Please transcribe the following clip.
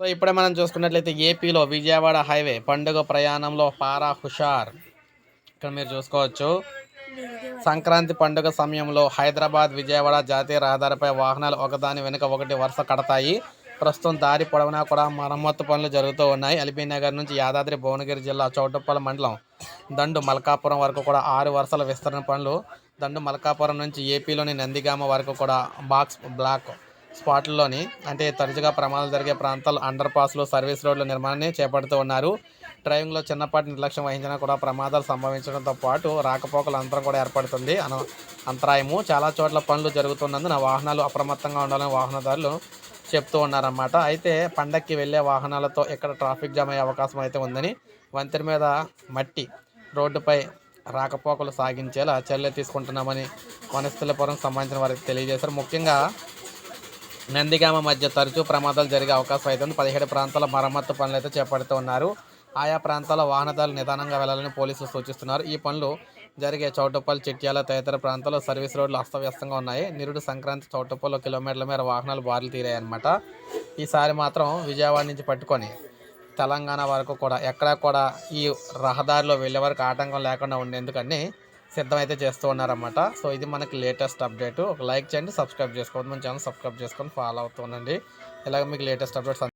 So ఇప్పుడే మనం చూసుకున్నట్లయితే ఏపీలో విజయవాడ హైవే పండుగ ప్రయాణంలో పారా హుషార్. ఇక్కడ మీరు చూసుకోవచ్చు. సంక్రాంతి పండుగ సమయంలో హైదరాబాద్ విజయవాడ జాతీయ రహదారిపై వాహనాలు ఒకదాని వెనుక ఒకటి వరుస కడతాయి. ప్రస్తుతం దారి పొడవునా కూడా మరమ్మత్తు పనులు జరుగుతూ ఉన్నాయి. ఎల్బీ నగర్ నుంచి యాదాద్రి భువనగిరి జిల్లా చౌటుప్పల మండలం దండు మల్కాపురం వరకు కూడా ఆరు వరుసల విస్తరణ పనులు. దండు మల్కాపురం నుంచి ఏపీలోని నందిగామ వరకు కూడా బాక్స్ బ్లాక్ స్పాట్లలోని అంటే తరచుగా ప్రమాదాలు జరిగే ప్రాంతాలు అండర్ పాస్లు సర్వీస్ రోడ్ల నిర్మాణాన్ని చేపడుతూ ఉన్నారు. డ్రైవింగ్లో చిన్నపాటి నిర్లక్ష్యం వహించినా కూడా ప్రమాదాలు సంభవించడంతో పాటు రాకపోకల అంతరం కూడా ఏర్పడుతుంది. అన అంతరాయము. చాలా చోట్ల పనులు జరుగుతున్నందున వాహనాలు అప్రమత్తంగా ఉండాలని వాహనదారులు చెప్తూ ఉన్నారన్నమాట. అయితే పండక్కి వెళ్ళే వాహనాలతో ఇక్కడ ట్రాఫిక్ జామ్ అయ్యే అవకాశం అయితే ఉందని వంతెన మీద మట్టి రోడ్డుపై రాకపోకలు సాగించేలా చర్యలు తీసుకుంటున్నామని వనస్థలపురం సంబంధించిన వారికి తెలియజేశారు. ముఖ్యంగా నందిగామ మధ్య తరచూ ప్రమాదాలు జరిగే అవకాశం అయితే పదిహేడు ప్రాంతాల మరమ్మత్తు పనులు అయితే చేపడుతూ ఉన్నారు. ఆయా ప్రాంతాల వాహనదారులు నిదానంగా వెళ్ళాలని పోలీసులు సూచిస్తున్నారు. ఈ పనులు జరిగే చౌటుప్పల్ చిట్యాల తదితర ప్రాంతాల్లో సర్వీస్ రోడ్లు అస్తవ్యస్తంగా ఉన్నాయి. నిరుడు సంక్రాంతి చౌటుప్పల్లో కిలోమీటర్ల మేర వాహనాలు బారులు తీరాయన్నమాట. ఈసారి మాత్రం విజయవాడ నుంచి పట్టుకొని తెలంగాణ వరకు కూడా ఎక్కడా కూడా ఈ రహదారిలో వెళ్ళే వరకు ఆటంకం లేకుండా ఉండేందుకని సిద్ధమైతే చేస్తూ ఉన్నారన్నమాట. సో ఇది మనకి లేటెస్ట్ అప్డేట్ ఒక లైక్ చేయండి సబ్స్క్రైబ్ చేసుకోండి. మన ఛానల్ సబ్స్క్రైబ్ చేసుకొని ఫాలో అవుతుండండి ఇలాగ మీకు లేటెస్ట్ అప్డేట్స్